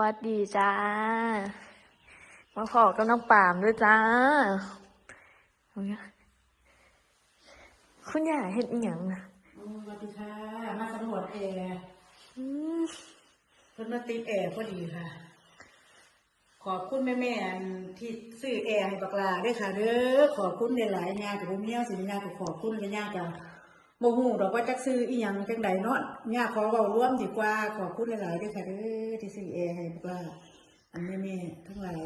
วัสดีจ้า มาขอกับน้องปามด้วยจ้าเอาเนี่ยคุณย่าเฮ็ดอีหยังนะสวัสดีค่ะ มาสำรวจแอร์อืมเพิ่นมาติดแอร์พอดีค่ะ ขอบคุณแม่แม่ๆอันที่ซื้อแอร์ให้บักลาด้วยค่ะเด้อขอบคุณหลายๆงานกับผมเนี่ยสิญากับขอบคุณกันยากับ โมหูดอกว่าจักซื้ออีหยังจังใดเนาะญาขอเว้าร่วมดีกว่าขอบคุณหลายๆด้วยค่ะเด้อที่ซื้อแอร์ให้บักลาอันแม่แม่ๆทั้งหลาย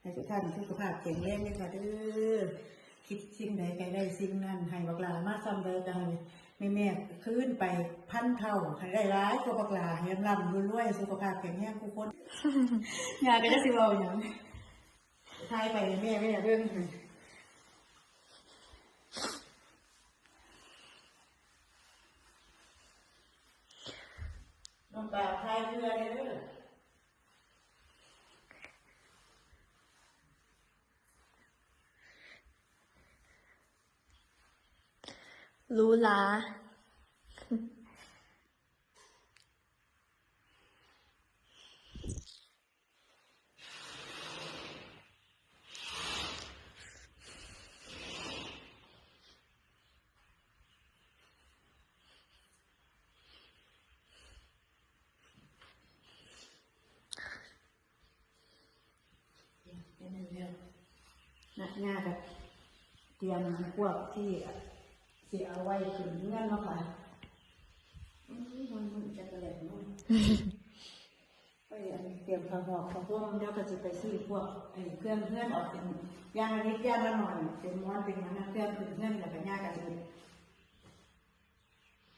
ให้ทุกท่านสุขภาพแข็งแรงด้วยค่ะเด้อคิดสิ่งใดใครได้สิ่งนั้นให้บักลามาซ้ำเด้อกันแม่แม่ๆขึ้นไปพันเท่าให้ได้ร้ายกว่าบักลาให้ร่ำรวยๆสุขภาพแข็งแรงทุกคนยายก็จะสิเว้าหยังทายไปแม่ไม่อยากเรื่อง อื่นน้องปลายเรือเลยเด้อรู้ลา เป็นเรื่องหนักงากับเตรียมพวกที่สิเอาไว้ถึงเงื่อนเนาะค่ะอื้อมันมันจะกระแหลกเนาะไปอันเตรียมข้าวหอกข้าวต้มเดี๋ยวก็จะไปซื้อพวกไอ้เครื่องเพื่อนออกเป็นย่างละนิดย่างละหน่อยเป็นม้วนเป็นอย่างนั้นเครื่องเป็นเพื่อนแล้วก็ย่างกันจะ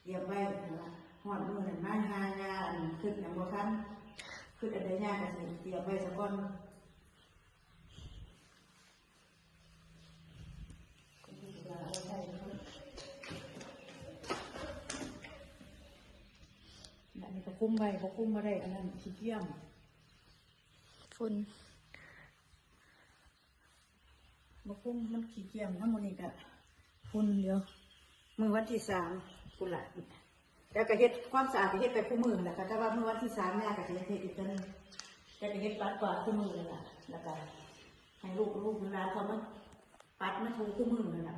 เตรียมไว้นะหอดมือหนึ่งมาหายาอันขึ้นอย่างบ่คันขึ้นอันใดย่างกันสิเตรียมไว้สักก้อนอันนี้ก็ คุ้มไว้เขาคุ้มมาได้อันนั้นขี้เกียจฝุ่นบกคุ้มมันขี้เกียจทั้งหมดนี่ก็คุณเดียวมือวันที่สามคุณละแล้วก็เฮ็ดความสะอาดก็เฮ็ดไปคู่มือแหละค่ะแต่ว่ามือวันที่สามเนี่ยก็จะเฮ็ดอีกตัวหนึงแต่ก็เฮ็ดปัดกวาดคู่มือเลยล่ะแล้วก็ให้ลูกลูกเวลาเขามาปัดมาถูคู่มือเลยล่ะ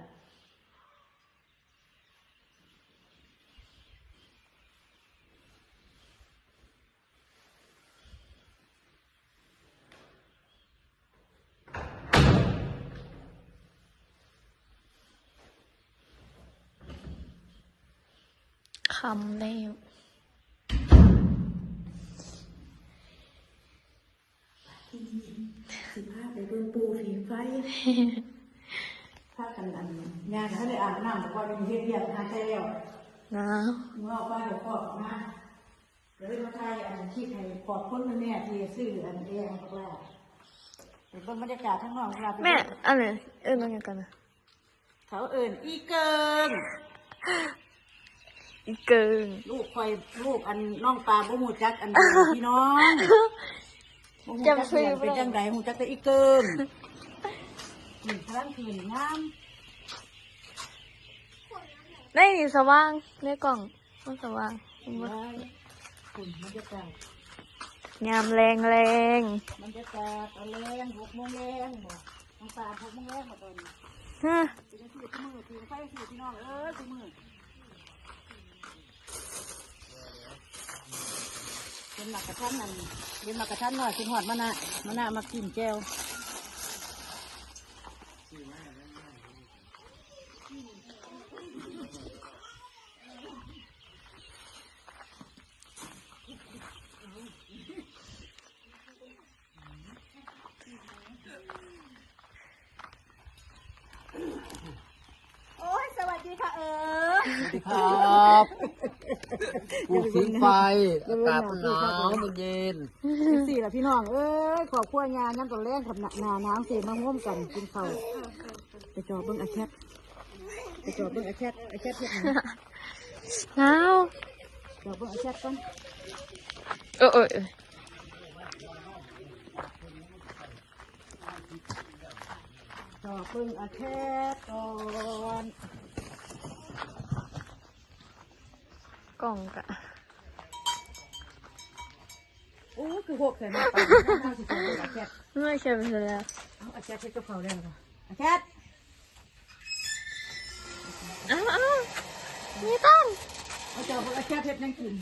คำแล้วสิพาไปเบิ่งปูผีไฟพากันอันงานเขาได้อาบน้ำบอกว่าเป็นเฮ็ดเรียกหาใจแล้วหนาวเมื่อป้าเดี๋ยวพ่อออกมาเดี๋ยวมาทายอันที่ให้ขอบคุณแม่ที่ซื้ออันเดียงบอกว่าเป็นบรรยากาศทั้งนอกเวลาไปแม่อะไรเออมันยังกันนะเขาเอิ่นอีเกิง อีเกิงลูกคอยลูกอันน้องปลาบ่หูจักอันเดียวพี่น้องบ่หูจักเรียนเป็นจังไดหูจักแต่อีเกิงนี่พลังคืนงามได้นี่สว่างในกล่องมันสว่างว้ายคุณบรรยากาศยามแรงแรงบรรยากาศตอนแรงหกโมงแรงบ่น้องปลาหกโมงแรงมาตอนนี้ฮะสิได้ซื้อที่มือถือไฟซื้อพี่น้องเอ้ยซื้อมือ เป็นหมักกระทันนั่นเป็นหมักกระทันหน่อยเป็นหอดมะนาวมะนาวมากินแก้วโอ้ยสวัสดีค่ะเออครับปลู กทิ้งไฟอากาศมันหนาวมันเย็นสี่ละพี่น้อง เอ้ยขอบคุณงานนั่นตอนแรกกับหนาน้ำเสีมาร่วมกันกินข้าวไปจอบเบิ้งอาแคทไปจอบเบิ้งอาแคทอาแคทเฮ็ดหยังหนาวจอบเบิ้งอาแคทก่อนเออเออเออจอบเบิ้งอาแคทก่อน กล่องกะโอ้ยคือคือหกใส่มาปลาข้าวสิใส่อาแคทไม่ใช่ไปแล้วเอาอาแคทเฮ็ดกับเขาวได้หรออาแคทอ้าวอ้าวนี่ต้องเอาเจ้าพวกอาแคทเฮ็ดนั่งกิน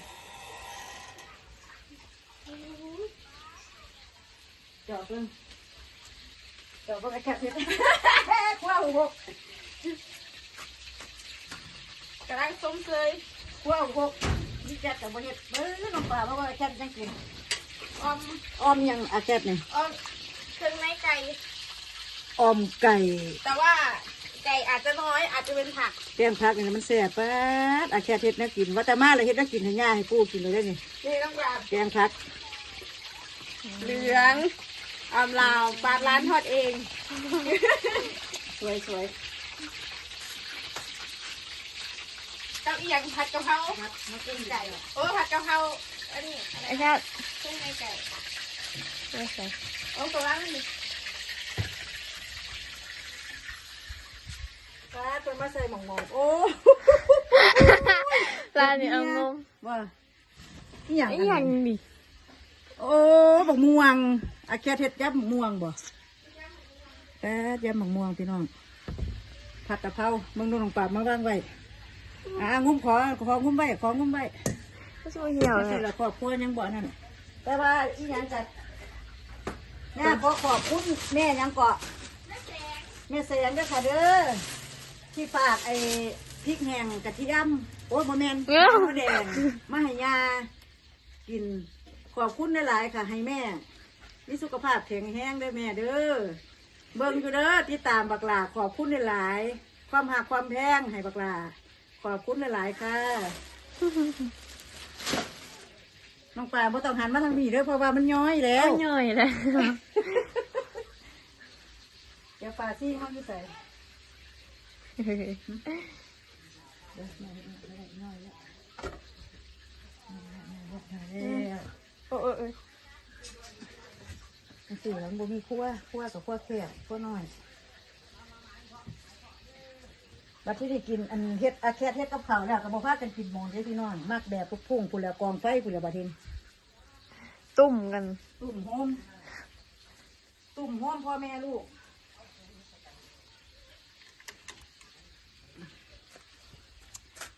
เจ้าเพิ่งเจ้าพวกอาแคทเฮ็ดว้าวหกกำลังส้มเลย ว้าวหกนี่แคทกับบ่เฮ็ดเบิ้ลน้องปลาเพราะว่าอาแคทนั่งกินออมออมยังอาแคทนี่ออมเครื่องในไก่ ออมไก่ แต่ว่าไก่อาจจะน้อยอาจจะเป็นผักแกงผักนี่มันแซ่บป๊าดอาแคทเฮ็ดแนักกินว่าแต่มาเลยเฮ็ดแนักกินให้ย่าให้ปู่กินเลยได้นี่นี่ต้องแบบแกงผัก เหลืองออมลาวปลาร้านทอดเอง สวยสวย กับอีกอย่างผัดกะเพราผัดมากินไก่โอ้ผัดกะเพราอันนี้ไอ้แค่เครื่องในไก่ไม่ใช่โอ้ตัวล่างนี่ปลาตัวมาใส่หมองหมองโอ้ร้านนี้เอางงว่าอีหยังไอ้ยังดิโอ้บักม่วงอาแคทเฮ็ดยำบักม่วงบ่แป๊ดยำบักม่วงพี่น้องผัดกะเพรามึงดูลงปากมาวางไว้ อ่างุ้มขอของงุ้มไว้ของงุ้มไว้ก็ช่วยเหี่ยวไม่เลใช่ยละครอบครัวยังบ่นั่นน่ะแต่ว่าอีหยังจัดแม่ขอขอบคุณแม่ยังเกาะแม่แสงเด้อค่ะเด้อที่ฝากไอ้พริกแห้งกระเทียมโอ้ยโมเมนต์มะแดงมาให้ยากินขอบคุณหลายๆค่ะ ให้แม่มีสุขภาพแข็งแรงเด้อแม่เด้อเบิ่งอยู่เด้อที่ตามบักหลาขอบคุณหลายๆความหักความแพงให้บักหลา ขอบคุณหลายๆค่ะ น้องปลาบ่ต้องหันมาทางนี้เด้อเพราะว่ามันย้อยแล้วเหนื่อยเลยเดี๋ยวปลาซี่ห้องอยู่ใส่แล้วโอ้โอ้โอ้มันสิแล้วบ่มีคั่วคั่วกับคั่วแคบคั่วน้อย บัดที่ได้กินอันเฮ็ดอาแคทเฮ็ดกับข้าวแล้วก็บ่พากันกินหมองเด้อพี่น้องมักแบบพุ่งๆพุ่นแล้วกองไฟพุ่นแล้วบัดนี้ตุ่มกัน ตุ่มโฮมตุ่มโฮมพ่อแม่ลูก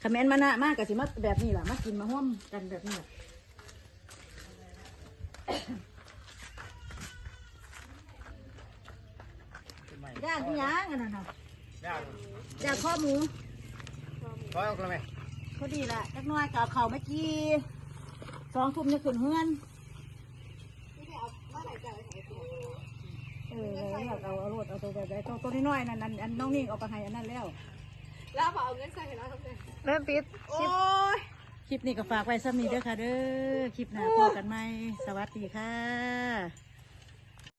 คอมเมนต์มานะมากกับสิมาแบบนี้แหละมากินมาห่วมกันแบบนี้แหละย่างที่ย่างอันนั้นน่ะ ย่างย่างข้อหมูร้อยออกแล้วไหมพอดีละจักหน้อยกับเขาวเมื่อกี้สองทุ่มจะขึ้นเฮือนเออแล้วเอาเอารถเอาตัวแบบไหนตัวตัวน้อยๆนั่นอันอันน้องนิ่งเอาไปให้อันนั้นแล้ว แล้วเอาเงินใส่ให้เราทำไงแม่ปิดโอ้ยคลิปนี้ก็ฝากไว้ซ้ำนี้เด้อค่ะเด้อ คลิปหน้าพบกันไหม สวัสดีค่ะ